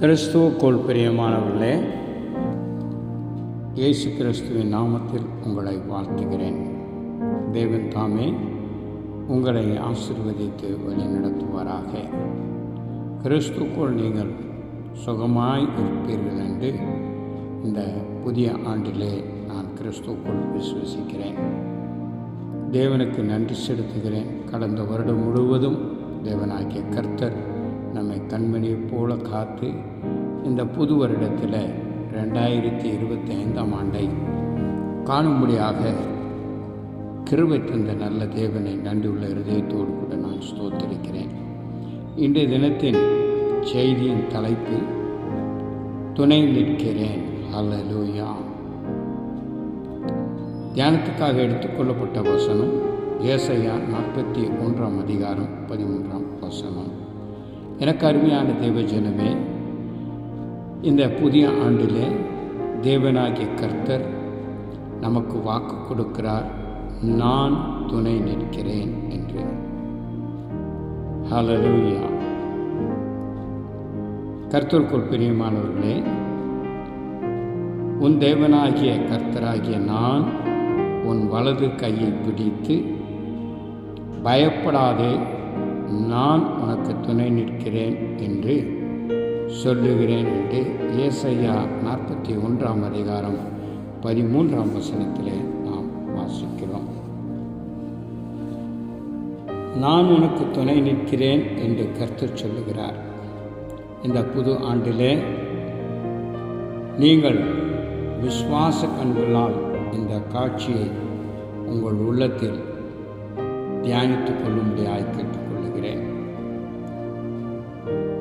கிறிஸ்துவுக்குள் பிரியமானவர்களே இயேசு கிறிஸ்துவின் நாமத்தில் உங்களை வாழ்த்துகிறேன். தேவன் தாமே உங்களை ஆசிர்வதித்து வழிநடத்துவாராக கிறிஸ்துக்குள் நீங்கள் சுகமாய் இருப்பீர்கள் என்று இந்த புதிய ஆண்டிலே நான் கிறிஸ்துக்குள் விசுவசிக்கிறேன். தேவனுக்கு நன்றி செலுத்துகிறேன். கடந்த வருடம் முழுவதும் தேவனாகிய கர்த்தர் நம்மை கண்மணியைப் போல காத்து இந்த புது வருடத்தில் ரெண்டாயிரத்தி இருபத்தி ஐந்தாம் ஆண்டை காணும்படியாக கிருபை தந்த நல்ல தேவனை நன்றியுள்ள இருதயத்தோடு கூட நான் ஸ்தோத்திருக்கிறேன். இன்றைய தினத்தின் செய்தியின் தலைப்பு துணை நிற்கிறேன். அல்லலூயா தியானத்துக்காக எடுத்துக்கொள்ளப்பட்ட வசனம் ஏசையா நாற்பத்தி ஒன்றாம் அதிகாரம் பதிமூன்றாம் வசனம். எனக்கு அருமையான தேவஜனமே இந்த புதிய ஆண்டிலே தேவனாகிய கர்த்தர் நமக்கு வாக்கு கொடுக்கிறார். நான் துணை நிற்கிறேன் என்று. ஹலலூயா கர்த்தருக்குள் பிரியமானவர்களே உன் தேவனாகிய கர்த்தராகிய நான் உன் வலது கையை பிடித்து பயப்படாதே நான் உனக்கு துணை நிற்கிறேன் என்று சொல்லுகிறேன் என்று ஏசையா நாற்பத்தி ஒன்றாம் அதிகாரம் பதிமூன்றாம் வசனத்திலே நாம் வாசிக்கிறோம். நான் உனக்கு துணை நிற்கிறேன் என்று கருத்து சொல்லுகிறார். இந்த புது ஆண்டிலே நீங்கள் விஸ்வாச கண்களால் இந்த காட்சியை உங்கள் உள்ளத்தில் தியானித்துக் கொள்ளும்படியாய் கேட்டுக்கொள்கிறேன்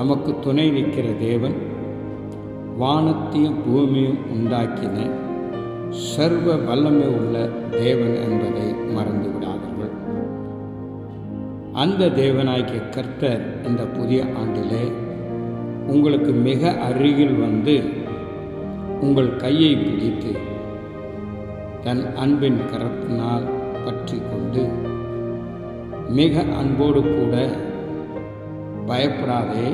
நமக்கு துணை நிற்கிற தேவன் வானத்தையும் பூமியும் உண்டாக்கின சர்வ வல்லமை உள்ள தேவன் என்பதை மறந்து விடாதீர்கள் அந்த தேவனாகிய கர்த்தர் இந்த புதிய ஆண்டிலே உங்களுக்கு மிக அருகில் வந்து உங்கள் கையை பிடித்து தன் அன்பின் கரத்தினால் பற்றி கொண்டு மிக அன்போடு கூட பயப்படாதே.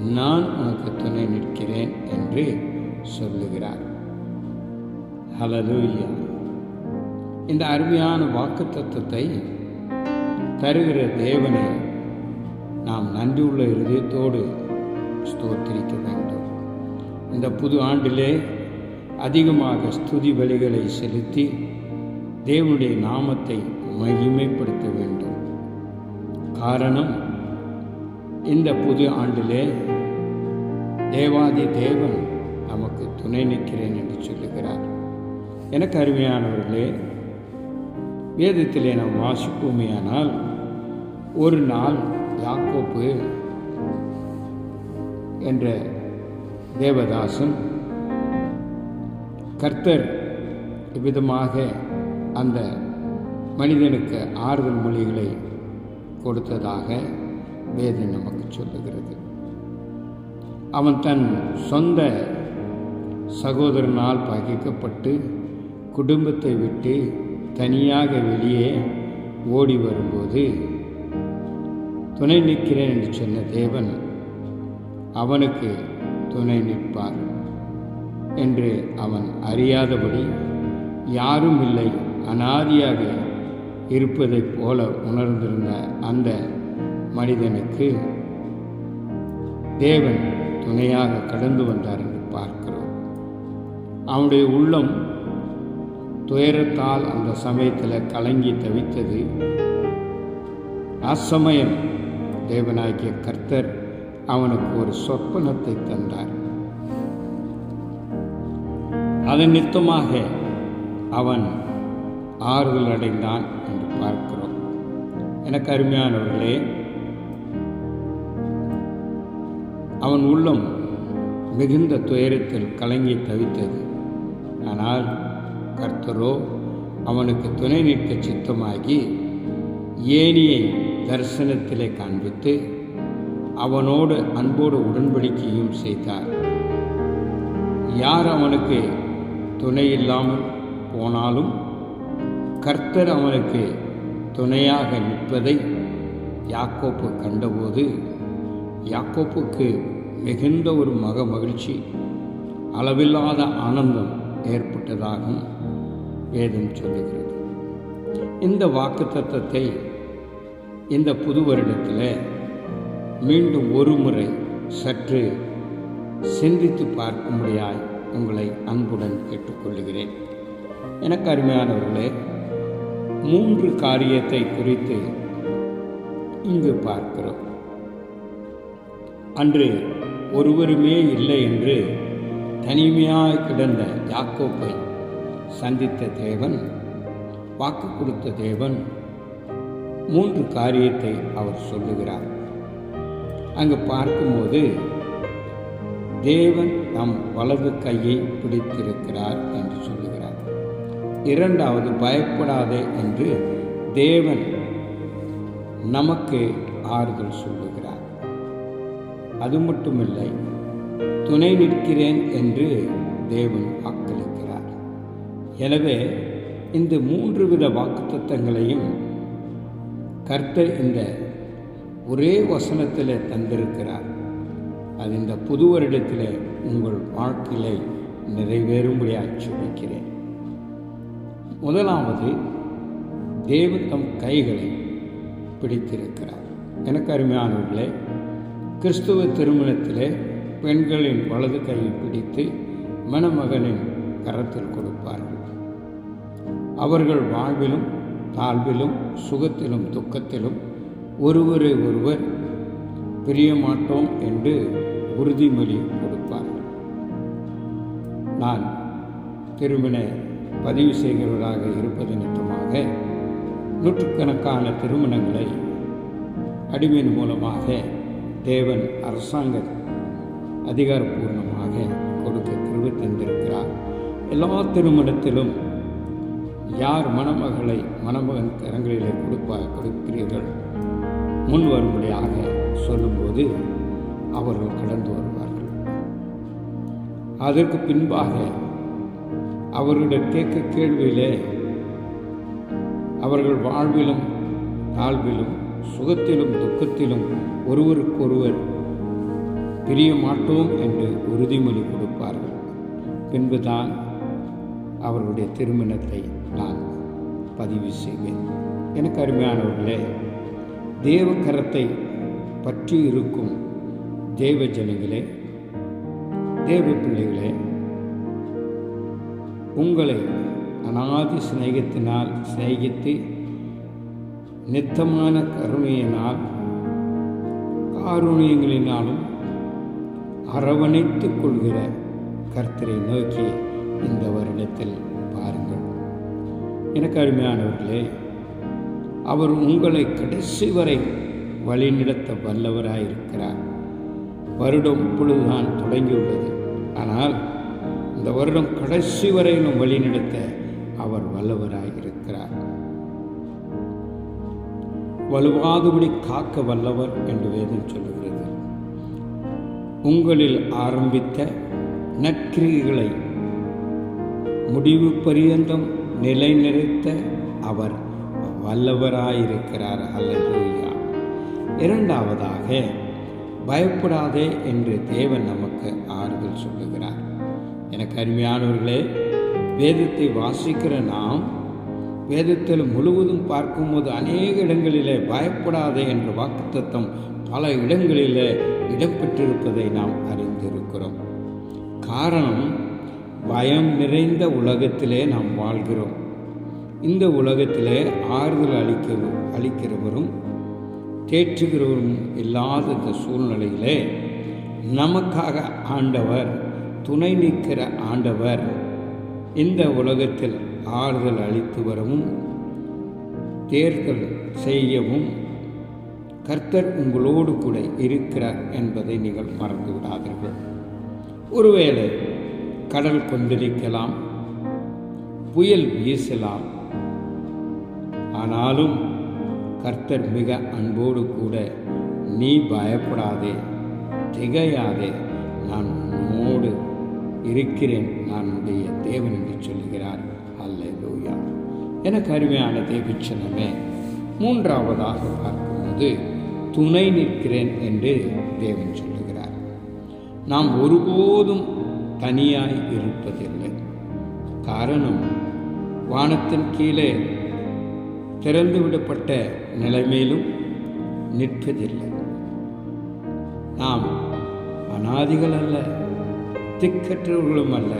நான் உனக்கு துணை நிற்கிறேன் என்று சொல்லுகிறார். ஹலலூயா இந்த அருமையான வாக்கு தத்துவத்தை தருகிற தேவனை நாம் நன்றியுள்ள இருதயத்தோடு ஸ்தோத்திரிக்க வேண்டும். இந்த புது ஆண்டிலே அதிகமாக ஸ்துதி பலிகளை செலுத்தி தேவனுடைய நாமத்தை மகிமைப்படுத்த வேண்டும். காரணம் இந்த புது ஆண்டிலே தேவாதி தேவன் நமக்கு துணை நிற்கிறேன் என்று சொல்லுகிறார். எனக்கு அருமையானவர்களே வேதத்திலே நாம் வாசிப்போமேயானால் ஒரு நாள் யாக்கோப்பு என்ற தேவதாசன் கர்த்தர் விதமாக அந்த மனிதனுக்கு ஆறுதல் மொழிகளை கொடுத்ததாக வேதம் நமக்கு சொல்லுகிறது. அவன் தன் சொந்த சகோதரனால் பகைக்கப்பட்டு குடும்பத்தை விட்டு தனியாக வெளியே ஓடி வரும்போது துணை நிற்கிறேன் என்று சொன்ன தேவன் அவனுக்கு துணை நிற்பார் என்று அவன் அறியாதபடி யாரும் இல்லை. அனாதியாக இருப்பதைப் போல உணர்ந்திருந்த அந்த மனிதனுக்கு தேவன் துணையாக கடந்து வந்தார் என்று பார்க்கிறோம். அவனுடைய உள்ளம் துயரத்தால் அந்த சமயத்தில் கலங்கி தவித்தது. அச்சமயம் தேவனாகிய கர்த்தர் அவனுக்கு ஒரு சொப்பனத்தை தந்தார். அதன் நித்தமாக அவன் ஆறுதல் அடைந்தான் என்று பார்க்கிறோம். எனக்கு அருமையானவர்களே அவன் உள்ளம் மிகுந்த துயரத்தில் கலங்கி தவித்தது. ஆனால் கர்த்தரோ அவனுக்கு துணை நிற்க சித்தமாகி ஏனியை தரிசனத்திலே காண்பித்து அவனோடு அன்போடு உடன்படிக்கையும் செய்தார். யார் அவனுக்கு துணை இல்லாமல் போனாலும் கர்த்தர் அவனுக்கு துணையாக நிற்பதை யாக்கோப்பு கண்டபோது யாக்கோப்புக்கு மிகுந்த ஒரு மக மகிழ்ச்சி அளவில்லாத ஆனந்தம் ஏற்பட்டதாகவும் வேதம் சொல்லுகிறது. இந்த வாக்கு தத்தத்தை இந்த புது வருடத்தில் மீண்டும் ஒரு முறை சற்று சிந்தித்து பார்க்கும்படியாய் உங்களை அன்புடன் கேட்டுக்கொள்கிறேன். எனக்கு அருமையானவர்களே மூன்று காரியத்தை குறித்து இங்கு பார்க்கிறோம். அன்று ஒருவருமே இல்லை என்று தனிமையாய் கிடந்த யாக்கோப்பை சந்தித்த தேவன் வாக்கு கொடுத்த தேவன் மூன்று காரியத்தை அவர் சொல்லுகிறார். அங்கு பார்க்கும்போது தேவன் நம் வலது கையை பிடித்திருக்கிறார் என்று சொல்லுகிறார். இரண்டாவது பயப்படாதே என்று தேவன் நமக்கு ஆறுதல் சொல்லுகிறார். அது மட்டுமில்லை துணை நிற்கிறேன் என்று தேவன் வாக்களிக்கிறார். எனவே இந்த மூன்று வித வாக்குத்தத்தங்களையும் கர்த்தர் இந்த ஒரே வசனத்தில் தந்திருக்கிறார். அது இந்த புது வருடத்தில் உங்கள் வாழ்க்கையை நிறைவேறும்படியாக சொல்லிக்கிறேன். முதலாவது தேவன் தம் கைகளை பிடித்திருக்கிறார். எனக்கு அருமையானவர்களே கிறிஸ்துவ திருமணத்திலே பெண்களின் வலது கையை பிடித்து மணமகனின் கரத்தில் கொடுப்பார்கள் அவர்கள் வாழ்விலும் தாழ்விலும் சுகத்திலும் துக்கத்திலும் ஒருவரை ஒருவர் பிரிய மாட்டோம் என்று உறுதிமொழி கொடுப்பார்கள் நான் திருமண பதிவு செய்கிறவராக இருப்பது நிமித்தமாக நூற்றுக்கணக்கான திருமணங்களை அடிமையின் மூலமாக தேவன் அரசாங்க அதிகாரப்பூர்ணமாக கொடுக்க கிருவி தந்திருக்கிறார். எல்லா திருமணத்திலும் யார் மணமகளை மணமகன் கரங்களிலே கொடுப்பா கொடுக்கிறீர்கள்? முன் வரும்படியாக சொல்லும்போது அவர்கள் கடந்து வருவார்கள். அதற்கு பின்பாக அவர்களுடைய கேட்க கேள்வியிலே அவர்கள் வாழ்விலும் தாழ்விலும் சுகத்திலும் துக்கத்திலும் ஒருவருக்கொருவர் பிரிய மாட்டோம் என்று உறுதிமொழி கொடுப்பார்கள். பின்புதான் அவர்களுடைய திருமணத்தை நான் பதிவு செய்வேன். எனக்கு அருமையானவர்களே தேவ கரத்தை பற்றி இருக்கும் தேவ ஜனங்களே தேவ பிள்ளைகளே உங்களை அனாதி சிநேகத்தினால் சிநேகித்து நித்தமான கருணையினால் காரூணியங்களினாலும் அரவணைத்துக் கொள்கிற கர்த்தரை நோக்கி இந்த வருடத்தில் பாருங்கள். எனக்கு அருமையானவர்களே அவர் உங்களை கடைசி வரை வழிநடத்த வல்லவராயிருக்கிறார். வருடம் இப்பொழுதுதான் தொடங்கியுள்ளது. ஆனால் இந்த வருடம் கடைசி வரையிலும் வழிநடத்த அவர் வல்லவராய் வலுவாதபடி காக்க வல்லவர் என்று வேதம் சொல்லுகிறது. உங்களில் ஆரம்பித்த நற்கிரிகளை முடிவு பரியந்தம் நிலைநிறுத்த அவர் வல்லவராயிருக்கிறார். அல்லது இரண்டாவதாக பயப்படாதே என்று தேவன் நமக்கு ஆறுதல் சொல்லுகிறார். எனக்கு அருமையானவர்களே வேதத்தை வாசிக்கிற நாம் வேதத்தில் முழுவதும் பார்க்கும்போது அநேக இடங்களிலே பயப்படாதே என்ற வாக்குத்தத்தம் பல இடங்களிலே இடம்பெற்றிருப்பதை நாம் அறிந்திருக்கிறோம். காரணம் பயம் நிறைந்த உலகத்திலே நாம் வாழ்கிறோம். இந்த உலகத்திலே ஆறுதல் அளிக்க அளிக்கிறவரும் தேற்றுகிறவரும் இல்லாத இந்த சூழ்நிலையிலே நமக்காக ஆண்டவர் துணை நிற்கிற ஆண்டவர் இந்த உலகத்தில் ஆறுதல் அளித்து வரவும் தேர்தல் செய்யவும் கர்த்தர் உங்களோடு கூட இருக்கிறார் என்பதை நீங்கள் மறந்து விடாதீர்கள். ஒருவேளை கடல் கொந்தளிக்கலாம் புயல் வீசலாம் ஆனாலும் கர்த்தர் மிக அன்போடு கூட நீ பயப்படாதே திகையாதே நான் உன்னோடு இருக்கிறேன் நான் உன்னுடைய தேவன் என்று சொல்கிறார் எனக்கு அருமையான தேவிச்சனமே மூன்றாவதாக பார்க்கும்போது துணை நிற்கிறேன் என்று தேவன் சொல்லுகிறார். நாம் ஒருபோதும் தனியாய் இருப்பதில்லை. காரணம் வானத்தின் கீழே திறந்து விடப்பட்ட நிலைமையிலும் நிற்பதில்லை. நாம் அனாதிகள் அல்ல திக்கற்றவர்களும் அல்ல.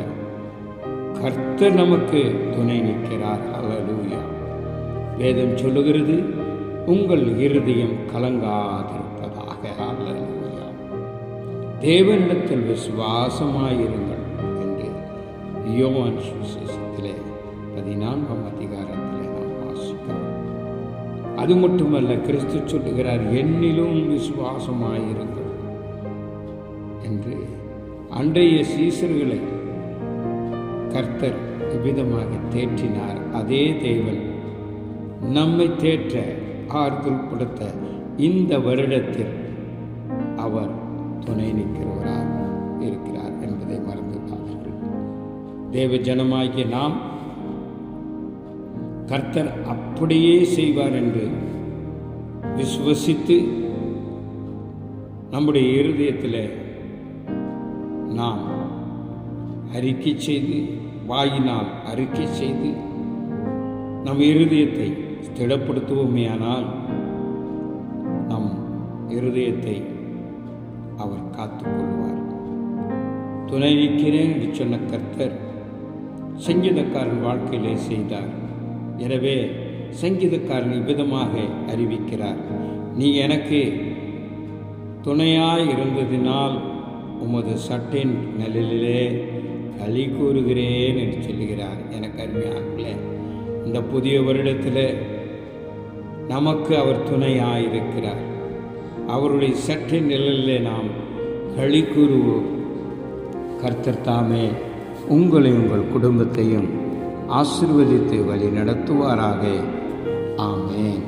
கர்த்தர் நமக்கு துணை நிற்கிறார். அலலூயா வேதம் சொல்லுகிறது உங்கள் இருதயம் கலங்காதிருப்பதாக. அலலூயா தேவனிடத்தில் விசுவாசமாயிருங்கள் என்று யோவான் சுசேஷத்திலே பதினான்காம் அதிகாரத்திலே நாம் வாசிக்கிறோம். அது மட்டுமல்ல கிறிஸ்து சொல்லுகிறார் என்னிலும் விசுவாசமாயிருங்கள் என்று அன்றைய சீசர்களை கர்த்தர் இவ்விதமாக தேற்றினார். அதே தேவன் நம்மை தேற்ற ஆறுதல் கொடுத்த இந்த வருடத்தில் அவர் துணை நிற்கிறவராக இருக்கிறார் என்பதை மறந்துவிடாதீர்கள் தேவ ஜனமாகிய நாம் கர்த்தர் அப்படியே செய்வார் என்று விசுவசித்து நம்முடைய இருதயத்தில் நாம் அறிக்கை செய்து வாயினால் அறிக்கை செய்து நம் இருதயத்தை ஸ்திடப்படுத்துவோமேயானால் நம் இருதயத்தை அவர் காத்துக்கொள்வார் துணை நிற்கிறேன் என்று சொன்ன கர்த்தர் சங்கீதக்காரன் வாழ்க்கையிலே செய்தார். எனவே சங்கீதக்காரன் இவ்விதமாக அறிவிக்கிறார். நீ எனக்கு துணையாய் இருந்ததினால் உமது சட்டின் நிழலிலே களி கூறுகிறேன் என்று சொல்லுகிறார். எனக்கு அருமையாகல இந்த புதிய வருடத்தில் நமக்கு அவர் துணையாக இருக்கிறார் அவருடைய சற்று நிழலில் நாம் களி கூறுவோம் கர்த்தர் தாமே உங்களை உங்கள் குடும்பத்தையும் ஆசிர்வதித்து வழி நடத்துவாராக ஆமேன்.